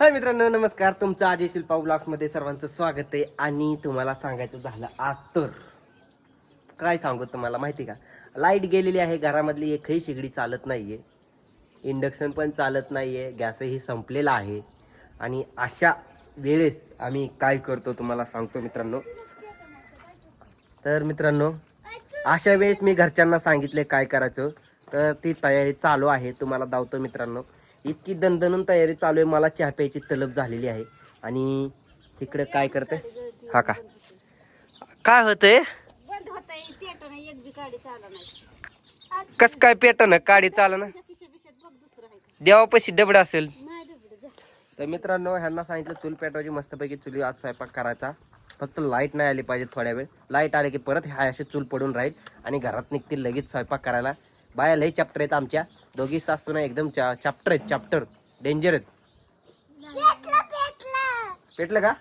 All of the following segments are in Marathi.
हाय मित्रांनो नमस्कार. तुमचं अजय शिल्पा ब्लॉग्समध्ये सर्वांचं स्वागत आहे. आणि तुम्हाला सांगायचं झालं आज तर काय सांगू तुम्हाला माहिती का? लाइट गेलेली आहे घरामधली एकही शेगडी चालत नाही आहे इंडक्शन पण चालत नाही आहे गॅसही संपलेला आहे. आणि अशा वेळेस आम्ही काय करतो तुम्हाला सांगतो मित्रांनो. तर मित्रांनो अशा वेळेस मी घरच्यांना सांगितले काय करायचं. तर ती तयारी चालू आहे. तुम्हाला दावतो मित्रांनो. इतकी दणदणून तयारी चालू आहे. मला चहा प्यायची तलब झालेली आहे. आणि तिकडे काय करते हा का? काय होतंय? कस काय पेटन काडी का? देवापाशी डबड असेल. तर मित्रांनो ह्यांना सांगितलं चूल पेटवायची मस्तपैकी चुली आज स्वयंपाक करायचा. फक्त लाइट नाही आली पाहिजे थोड्या वेळ. लाइट आली की परत ह्या असे चूल पडून राहील आणि घरात निघतील लगेच स्वयंपाक करायला. बाया लई चॅप्टर आहेत आमच्या. दोघी सासू ना एकदम चॅप्टर आहेत चॅप्टर डेंजर आहेत. पेटलं का?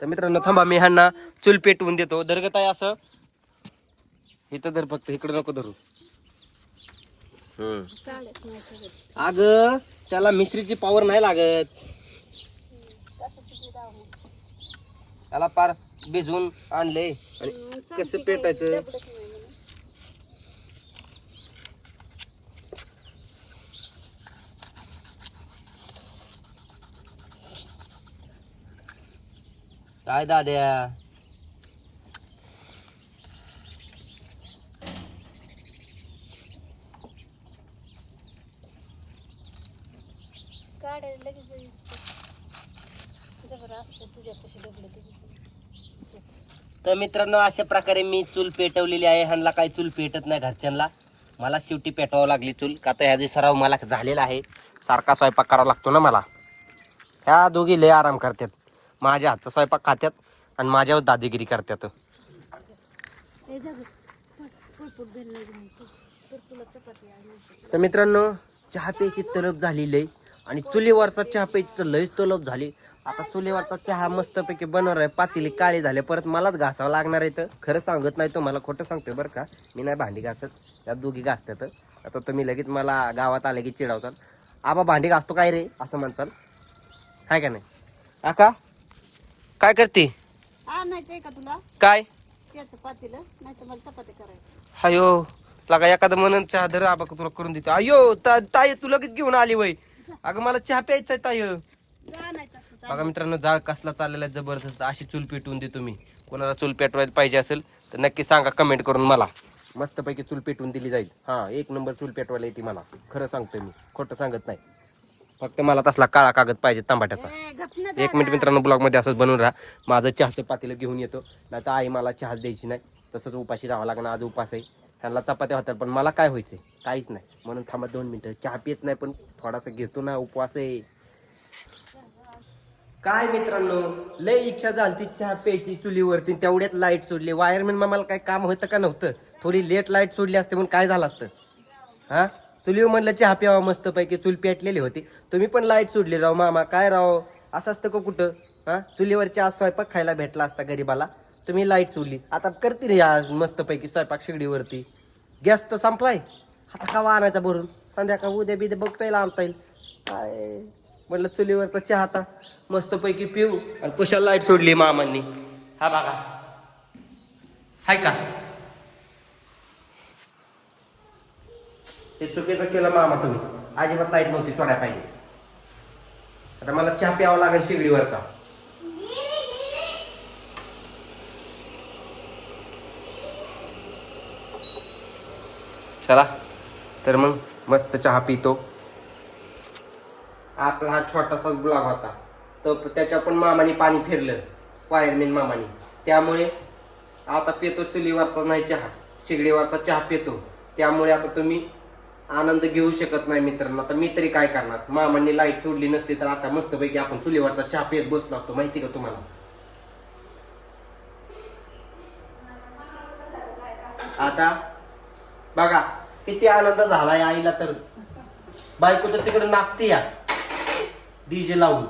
तर मित्रांनो थांबा मी ह्यांना चूल पेटवून देतो. दरगत आहे असं. इथं धर फक्त इकडे नको धरू. अग त्याला मिश्रीची पावर नाही लागत. त्याला पार भिजवून आणले. आणि कसं पेटायचं डबडंच नाही म्हणून. काय दाद्या गाड्या लगेच दिसते जबर असतं तुझ्यापाशी डबडं तुझी तर मित्रांनो अशा प्रकारे मी चूल पेटवलेली आहे. ह्यांना काही चूल पेटत नाही घरच्यांना. मला शेवटी पेटवावं लागली चूल. का तर ह्याचे सराव मला झालेला आहे सारखा स्वयंपाक करावा लागतो ना मला. ह्या दोघी लय आराम करतात. माझ्या हातचा स्वयंपाक खात्यात आणि माझ्यावर दादागिरी करतात तर मित्रांनो चहा प्यायची तलब झाली लय आणि चुलीवरचा चहा प्यायची तर लयच तलब झाली. आता चुलीवरचा चहा मस्तपैकी बनवणार आहे. पातेली काळी झाले. परत मलाच घासावं लागणार आहे तर खरं सांगत नाही तो मला खोटं सांगतोय बरं का. मी नाही भांडी घासत. त्या दोघी घासतात आता तुम्ही लगेच मला गावात आले की चिडावचाल आबा भांडी घासतो काय रे? असं म्हणचाल हाय का नाही? आका काय करते? आणायचंय का तुला? काय? त्याचं पातीलं नाही तर मला चपाती करायची. अयो लागा एखादं म्हणून चहा धर आबा तुला करून देते. अयो ता- ताई तू लगेच घेऊन आली वय. अगं मला चहा प्यायचा आहे ताई. जा आणायचं असतं तर बघा मित्रांनो जाळ कसला चाललेला आहे जबरदस्त. अशी चूल पेटवून देतो मी. कोणाला चूल पेटवायला पाहिजे असेल तर नक्की सांगा कमेंट करून मला. मस्तपैकी चूल पेटवून दिली जाईल. हा एक नंबर चूल पेटवायला येते मला. खरं सांगतोय मी. खोटं सांगत नाही. फक्त मला तसला काळा कागद पाहिजे तांबाट्याचा. एक मिनिट मित्रांनो ब्लॉगमध्ये असंच बनवून राहा. माझं चहाचं पातेलं घेऊन येतो. नाही तर आई मला चहा द्यायची नाही. तसंच उपाशी राहावं लागणार आज उपास आहे. त्यांना चपात्या होतात पण मला काय व्हायचंय? काहीच नाही. म्हणून थांबा दोन मिनिटं. चहा पित नाही पण थोडासा घेतो ना उपवास आहे. काय मित्रांनो लय इच्छा झालती चहा प्यायची चुलीवरती. तेवढ्यात लाइट सोडली. वायरमॅन मामाला काय काम होतं का नव्हतं? थोडी लेट लाइट सोडली असते म्हणून काय झालं असतं? हा? चुलीवर म्हणलं चहा प्यावा मस्त पैकी चूल पेटलेली होती. तुम्ही पण लाइट सोडली राव मामा. काय राव? असं असतं का कुठं? हा? चुलीवरची आज स्वयंपाक खायला भेटला असता गरीबाला. तुम्ही लाइट सोडली. आता करती रे आज मस्त पैकी स्वयंपाक शेगडीवरती. गॅस तर संपलाय. आता का आणायचा भरून. संध्याकाळ उद्या बिद्या बघता येईल आणता येईल. काय? म्हटलं चुलीवरचा चहा आता मस्तपैकी पिऊ. आणि कुशाला लाइट सोडली मामांनी. हा बघा. हाय का? हे चुकीचं केलं मामा तुम्ही. अजिबात लाइट नव्हती सोडायला पाहिजे. आता मला चहा प्यावा लागेल शेगडीवरचा. चला तर मग मस्त चहा पितो. आपला हा छोटासा ब्लॉग होता. तो त्याच्या पण मामाने पाणी फिरलं. वायरमेन मामाने. त्यामुळे आता पितो चुलीवरचा नाही चहा. शेगडीवरचा चहा पितो. त्यामुळे आता तुम्ही आनंद घेऊ शकत नाही मित्रांनो. आता मी तरी काय करणार? मामांनी लाइट सोडली नसती तर आता मस्तपैकी आपण चुलीवरचा चहा पेत बसलो असतो. माहिती का तुम्हाला? आता बघा किती आनंद झालाय आईला तर. बायको तर तिकडे नाचते या. डीजे लावून.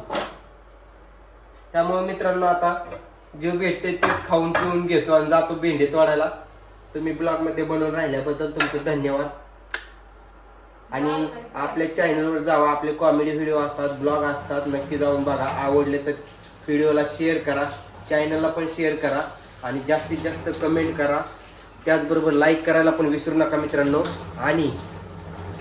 त्यामुळे मित्रांनो आता जे भेटते तेच खाऊन पिऊन घेतो आणि जातो भेंडे तोडायला. तुम्ही ब्लॉगमध्ये बनवून राहिल्याबद्दल तुमचे धन्यवाद. आणि आपल्या चॅनलवर जावा आपले कॉमेडी व्हिडिओ असतात ब्लॉग असतात नक्की जाऊन बघा. आवडले तर व्हिडिओला शेअर करा चॅनलला पण शेअर करा आणि जास्तीत जास्त कमेंट करा. त्याचबरोबर लाईक करायला पण विसरू नका मित्रांनो. आणि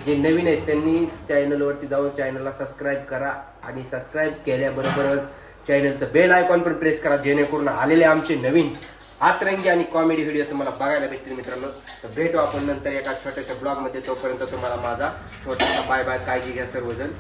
जे नवीन आहेत त्यांनी चॅनलवरती जाऊन चॅनलला सबस्क्राईब करा आणि सबस्क्राईब केल्याबरोबरच चॅनलचं बेल आयकॉन पण प्रेस करा जेणेकरून आलेले आमचे नवीन आतरंगी आणि कॉमेडी व्हिडिओ तुम्हाला बघायला भेटतील मित्रांनो. तर भेटू आपण नंतर एका छोट्याशा ब्लॉगमध्ये तोपर्यंत तुम्हाला माझा छोटासा बाय बाय काळजी घ्या सर्वजण.